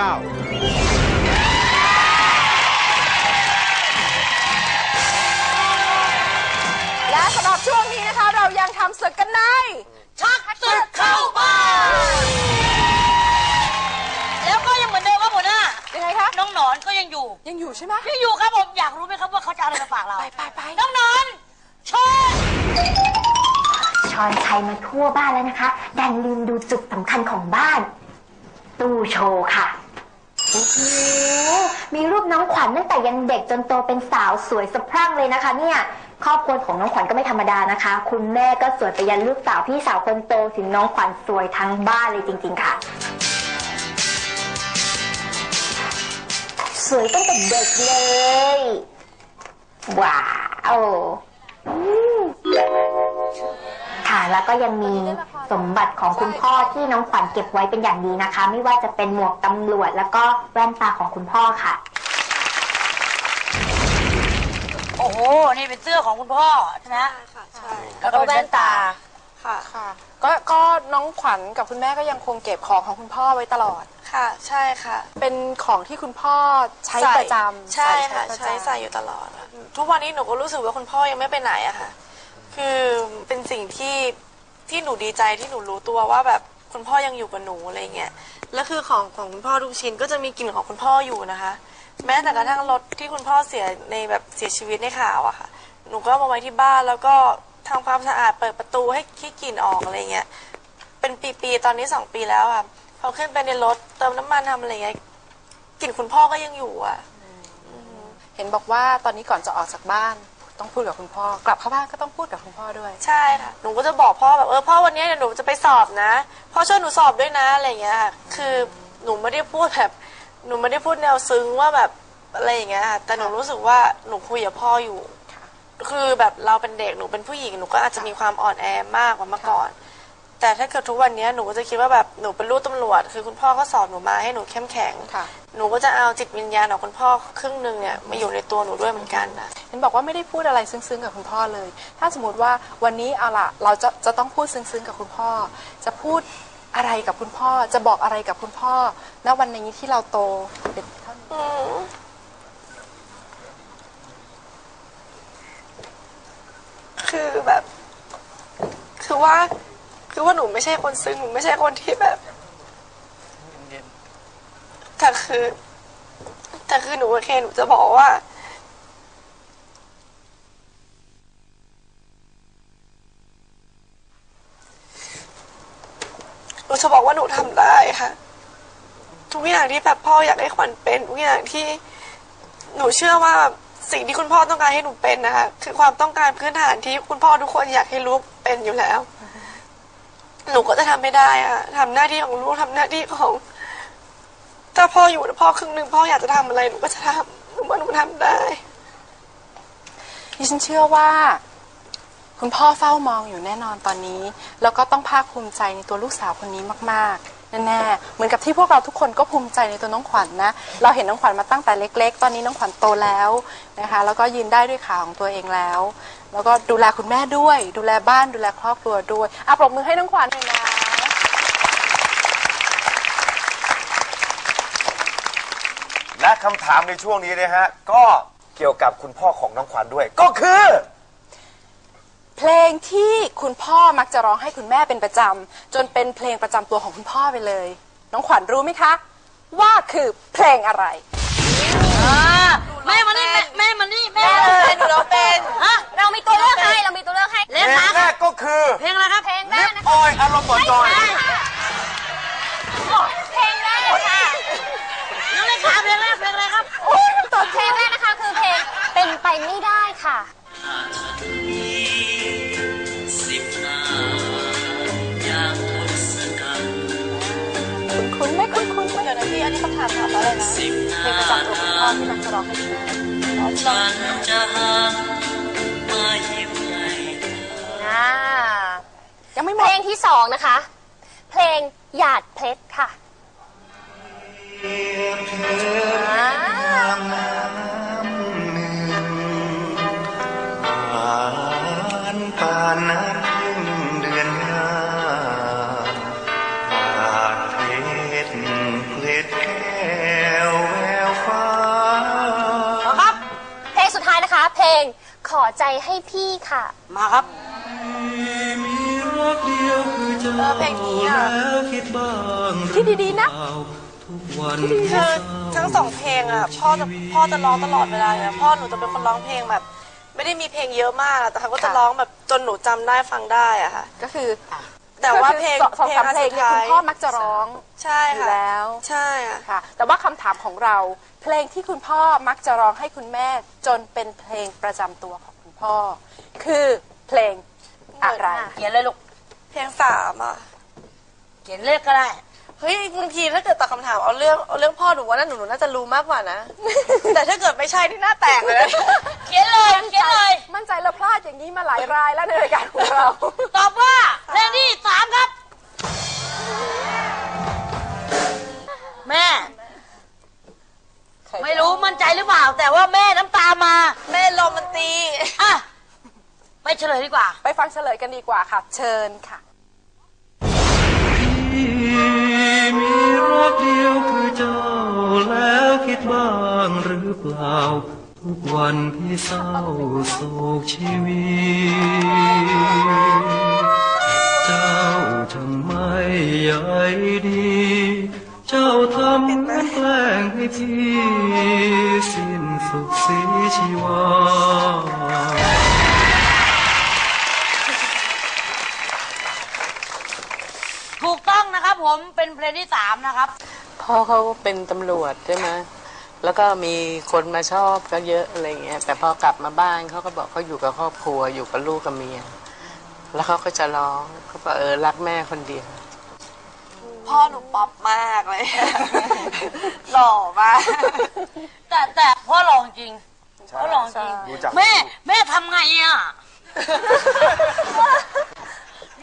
9และสำหรับช่วงนี้นะคะเรายังทำศึกกันในชักศึกเข้าบ้านแล้วก็ยังเหมือนเดิมว่าบหัวน่ะยังไงคะน้องหนอนก็ยังอยู่ยังอยู่ใช่ไหมยังอยู่ครับผมอยากรู้ไหมครับว่าเขาจะอะไรมาฝากเราไปไปไปน้องหนอนชอนชอนชัยมาทั่วบ้านแล้วนะคะดันลืมดูจุดสำคัญของบ้าน ตู้โชว์ค่ะ โอ้โหมีรูปน้องขวัญตั้งแต่ยังเด็กจนโตเป็นสาวสวยสะพรั่งเลยนะคะ เนี่ยครอบครัวของน้องขวัญก็ไม่ธรรมดานะคะ คุณแม่ก็สวยไปยันลูกสาวพี่สาวคนโตถึงน้องขวัญสวยทั้งบ้านเลยจริง ๆ ค่ะ สวยตั้งแต่เด็กเลย ว้าวอื แล้วก็ยังมีสมบัติของคุณพ่อที่น้องขวัญเก็บไว้เป็นอย่างดีนะคะ ไม่ว่าจะเป็นหมวกตำรวจ แล้วก็แว่นตาของคุณพ่อค่ะ โอ้โห นี่เป็นเสื้อของคุณพ่อใช่ไหมค่ะใช่แล้วก็เป็นแว่นตา ค่ะ ค่ะ ก็ก็น้องขวัญกับคุณแม่ก็ยังคงเก็บของของคุณพ่อไว้ตลอด ค่ะ ใช่ค่ะ เป็นของที่คุณพ่อใช้ประจำใช่ค่ะประจำใช้ใส่อยู่ตลอดอะทุกวันนี้หนูก็รู้สึกว่าคุณพ่อยังไม่ไปไหนอะค่ะ คือเป็นสิ่งที่ที่หนูดีใจที่หนูรู้ตัวว่าแบบคุณพ่อยังอยู่กับหนูอะไรเงี้ย แล้วคือของของคุณพ่อทุกชิ้นก็จะมีกลิ่นของคุณพ่ออยู่นะคะ แม้แต่กระทั่งรถที่คุณพ่อเสียในแบบเสียชีวิตในข่าวอะค่ะ หนูก็เอามาไว้ที่บ้านแล้วก็ทำความสะอาดเปิดประตูให้ขี้กลิ่นออกอะไรเงี้ย เป็นปีๆตอนนี้สองปีแล้วค่ะพอขึ้นไปในรถเติมน้ำมันทำอะไรเงี้ยกลิ่นคุณพ่อก็ยังอยู่อะเห็นบอกว่าตอนนี้ก่อนจะออกจากบ้าน ต้องพูดกับคุณพ่อกลับเข้าบ้านก็ต้องพูดกับคุณพ่อด้วย ใช่ค่ะ หนูก็จะบอกพ่อแบบเออพ่อวันนี้เดี๋ยวหนูจะไปสอบนะ พ่อช่วยหนูสอบด้วยนะอะไรเงี้ยค่ะคือหนูไม่ได้พูดแบบหนูไม่ได้พูดแนวซึ้งว่าแบบอะไรอย่างเงี้ยค่ะแต่หนูรู้สึกว่าหนูคุยกับพ่ออยู่ คือแบบเราเป็นเด็กหนูเป็นผู้หญิงหนูก็อาจจะมีความอ่อนแอมากกว่าเมื่อก่อน แต่ถ้าเกิดทุกวันนี้หนูก็จะคิดว่าแบบหนูเป็นลูกตำรวจ คือคุณพ่อก็สอนหนูมาให้หนูเข้มแข็งค่ะ หนูก็จะเอาจิตวิญญาณของคุณพ่อครึ่งหนึ่งเนี่ยมาอยู่ในตัวหนูด้วยเหมือนกันนะเห็นบอกว่าไม่ได้พูดอะไรซึ้งๆกับคุณพ่อเลย ถ้าสมมติว่าวันนี้เอาล่ะเราจะจะต้องพูดซึ้งๆกับคุณพ่อ จะพูดอะไรกับคุณพ่อ จะบอกอะไรกับคุณพ่อ ณวันนี้ที่เราโตเป็นเท่านี้อืมคือแบบ คือว่า คือว่าหนูไม่ใช่คนซึ้งหนูไม่ใช่คนที่แบบแต่คือแต่คือหนูโอเคหนูจะบอกว่าหนูจะบอกว่าหนูทำได้ค่ะ ทุกอย่างที่แบบพ่ออยากให้ขวัญเป็นทุกอย่างที่หนูเชื่อว่าสิ่งที่คุณพ่อต้องการให้หนูเป็นนะคะคือความต้องการพื้นฐานที่คุณพ่อทุกคนอยากให้ลูกเป็นอยู่แล้ว หนูก็จะทำไม่ได้อะทำหน้าที่ของลูกทำหน้าที่ของถ้าพ่ออยู่แล้วพ่อครึ่งหนึ่งพ่ออยากจะทำอะไรหนูก็จะทำหนูว่าหนูทำได้ดิฉันเชื่อว่า คุณพ่อเฝ้ามองอยู่แน่นอนตอนนี้ แล้วก็ต้องภาคภูมิใจในตัวลูกสาวคนนี้มาก ๆ แน่ๆ เหมือนกับที่พวกเราทุกคนก็ภูมิใจในตัวน้องขวัญนะ เราเห็นน้องขวัญมาตั้งแต่เล็ก ๆ ตอนนี้น้องขวัญโตแล้วนะคะ แล้วก็ยืนได้ด้วยขาของตัวเองแล้ว แล้วก็ดูแลคุณแม่ด้วย ดูแลบ้าน ดูแลครอบครัวด้วยอะปรบมือให้น้องขวัญหน่อยนะ และคำถามในช่วงนี้นะฮะ ก็เกี่ยวกับคุณพ่อของน้องขวัญด้วย ก็คือ เพลงที่คุณพ่อมักจะร้องให้คุณแม่เป็นประจำจนเป็นเพลงประจำตัวของคุณพ่อไปเลย น้องขวัญรู้ไหมคะ ว่าคือเพลงอะไร แม่มานี่แม่แม่มานี่แม่หนูร้องเป็นฮะเรามีตัวเลือกให้เรามีตัวเลือกให้เล่นเพลงแรกก็คือเพลงอะไรครับเพลงแรลิกปนะออยอารมณ์บอจอยเพลงแรกค่ะน้องเล่นขาเพลงแรกเพลงอะไรครับเพลงแรกนะคะคือเพลงเป็นไปไม่ได้ค่ะ นะพี่อันนี้คำถามถามว่าอะไรนะสิบหเพลน้างประจำตัวคุณพ่อที่มักจะร้องให้คุณแม่ฉันจะหามายิ้มให้เธออ่ายังไม่หมเพดลงที่สองนะคะ เพลงหยาดเพชรค่ะ ใจให้พี่ค่ะ มาครับมีรักเดียวคือเจ้าเออเพลงนี้อะแล้วคิดบ้างคิดดีๆนะหรือเปล่าทุกวันคือทั้งสองเพลงอะพ่อจะพ่อจะร้องตลอดเวลาเลยนะพ่อหนูจะเป็นคนร้องเพลงแบบ ไม่ได้มีเพลงเยอะมากอะแต่เขาก็จะค่ะร้องแบบจนหนูจำได้ฟังได้อะค่ะ ก็คือแต่ว่าเพลงก็คือสองสามเพลงเนี่ยคุณพ่อมักจะร้องใช่อยู่ค่ะแล้วใช่ค่ะค่ะแต่ว่าคำถามของเรา เพลงที่คุณพ่อมักจะร้องให้คุณแม่จนเป็นเพลงประจำตัวของคุณ พ่อ คือเพลงอะไร เขียนเลยลูก เพลงสามอะ เขียนเลขก็ได้ เฮ้ยบางทีถ้าเกิดตอบคำถามเอาเรื่องเอาเรื่องพ่อหนูว่าน่าหนูหนูน่าจะรู้มากกว่านะ แต่ถ้าเกิดไม่ใช่ที่หน้าแตกเลย เขียนเลย เขียนเลย มั่นใจเราพลาดอย่างนี้มาหลายรายแล้วในรายการของเรา ตอบว่าเพลงที่สามครับ แม่ ไม่รู้มั่นใจหรือเปล่า แต่ว่าแม่น้ำตามาแม่ลมมันตี อะไปเฉลยดีกว่า ไปฟังเฉลยกันดีกว่าค่ะ เชิญค่ะ ที่มีรักเดียวคือเจ้าแล้วคิดบ้างหรือเปล่า ทุกวันที่เศร้าโศกชีวิามนะครับ พ่อเขาเป็นตำรวจใช่ไหมแล้วก็มีคนมาชอบก็เยอะอะไรเงี้ย แต่พอกลับมาบ้านเขาก็บอกเขาอยู่กับครอบครัวอยู่กับลูกกับเมีย แล้วเขาก็จะร้องเขาบอกเออรักแม่คนเดียว พ่อหนูป๊อปมากเลย หล่อมาก แต่แต่พ่อลองจริงพ่อลองจริงรู้จักแม่ แม่ทำไงอะ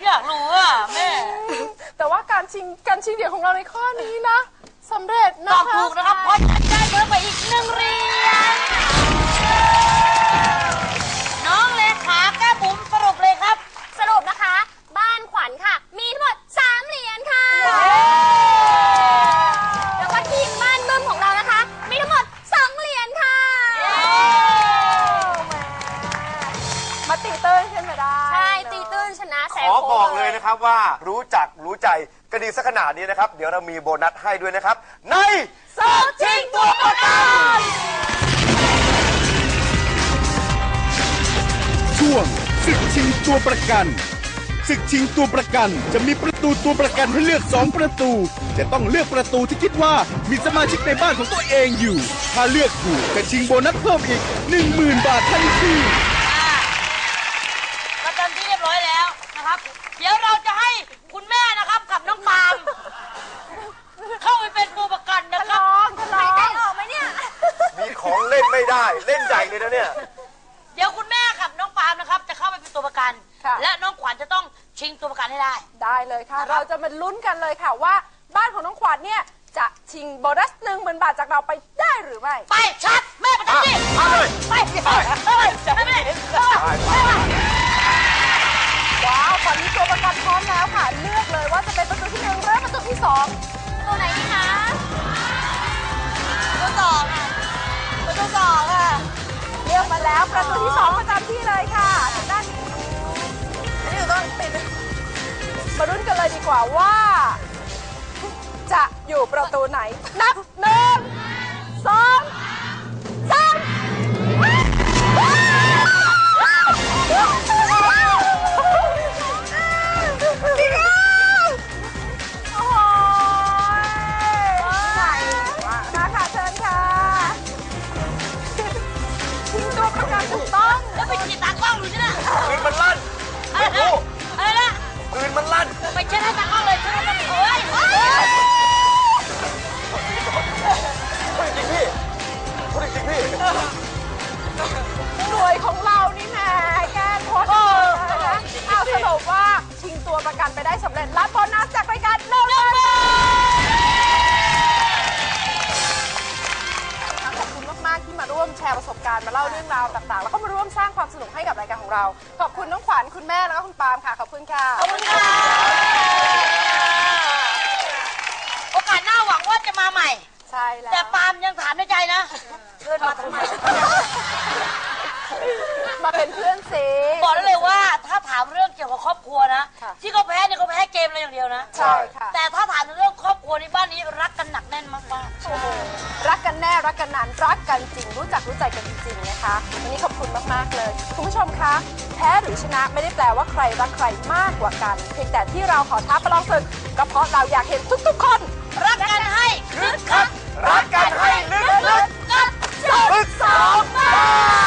อยากรู้อะ แม่ แต่ว่าการชิงการชิงเดี่ยวของเราในข้อนี้นะสำเร็จตนะอบคะถูกนะครับเพราะฉันได้เพิ่มไปอีกหนึ่งเหรียญน้องเลขาแก้บุ๋มสรุปเลยครับ สรุปนะคะ บ้านขวัญค่ะ มีทั้งหมด3เหรียญค่ะ แล้วก็ทีมบ้านบึ้มของเรานะคะ มีทั้งหมด2เหรียญค่ะ มาตีเติ้ลขึ้นมาได้ใช่ ตีตื้นชนะแสขงอโค้บอกงเลยนะครับว่ารู้จักรู้ ใจกันดีสักขนาดนี้นะครับ เดี๋ยวเรามีโบนัสให้ด้วยนะครับ ในโซชิงตัวประกันช่วงศึกชิงตัวประกันศึกชิงตัวประกัน จะมีประตูตัวประกันให้เลือก 2 ประตู จะต้องเลือกประตูที่คิดว่ามีสมาชิกในบ้านของตัวเองอยู่ ถ้าเลือกถูกจะชิงโบนัสเพิ่มอีก 10,000 บาททันที ประจำที่เรียบร้อยแล้ว นะครับ เดี๋ยวเราจะให้คุณแม่นะครับกับน้องปาล์มเข้าไปเป็นตัวประกันนะคลรับองทดลองใจออกไหมเนี่ย มีของเล่นไม่ได้ เล่นใหญ่เลยนะเนี่ย เดี๋ยวคุณแม่กับน้องปาล์มนะครับ จะเข้าไปเป็นตัวประกัน ค่ะ และน้องขวัญจะต้องชิงตัวประกันให้ได้ ได้เลยค่ะ เราจะมาลุ้นกันเลยค่ะว่าบ้านของน้องขวัญเนี่ย จะชิงโบนัสหนึ่งหมื่นบาทจากเราไปได้หรือไม่ ไปชัดแม่ประจำที่มาเลยไปไปไปไปไปไป ว้าวตอนนี้ตัวประกันพร้อมแล้วค่ะ เลือกเลยว่าจะเป็นประตูที่หนึ่งหรือประตูที่สองตัวไหนดีคะประตูสองค่ะประตูสองค่ะเลือกมาแล้วประตูที่สองประจำที่เลยค่ะทางด้านนี้อันนี้หนูต้องปิดมาลุ้นกันเลยดีกว่าว่า จะอยู่ประตูไหน นับหนึ่งสอง ริงพี่หน่วยของเรานี่แหมแกล้งโคตรเลยนะเอาสรุปว่าชิงตัวประกันไปได้สำเร็จรับโบนัสจากรายการหนึ่งหมื่นบาทขอบคุณมากๆที่มาร่วมแชร์ประสบการณ์มาเล่าเรื่องราวต่างๆ แล้วก็มาร่วมสร้างความสนุกให้กับรายการของเรา ขอบคุณน้องขวัญคุณแม่แล้วก็คุณปาล์มค่ะขอบคุณค่ะ ขอบคุณค่ะ โอกาสหน้าหวังว่าจะมาใหม่ ใช่แล้วแต่ปาล์มยังถามในใจนะเชิญมาทำไมมาเป็นเพื่อนซีบอกได้เลยว่าถ้าถามเรื่องเกี่ยวกับครอบครัวนะค่ะที่เขาแพ้เนี่ยเขาแพ้เกมอะไรอย่างเดียวนะ ใช่ค่ะ แต่ถ้าถามในเรื่องครอบครัวในบ้านนี้รักกันหนักแน่นมากๆรักกันแน่รักกันนานรักกันจริง รู้จักรู้ใจกันจริงๆนะคะวันนี้ขอบคุณมากๆเลย คุณผู้ชมคะแพ้หรือชนะไม่ได้แปลว่าใครรักใครมากกว่ากัน เพียงแต่ที่เราขอท้าประลองศึกก็เพราะเราอยากเห็นทุกๆคน รักกันให้คึกคัก รักกันให้ลึกๆกับลึกสองบ้าน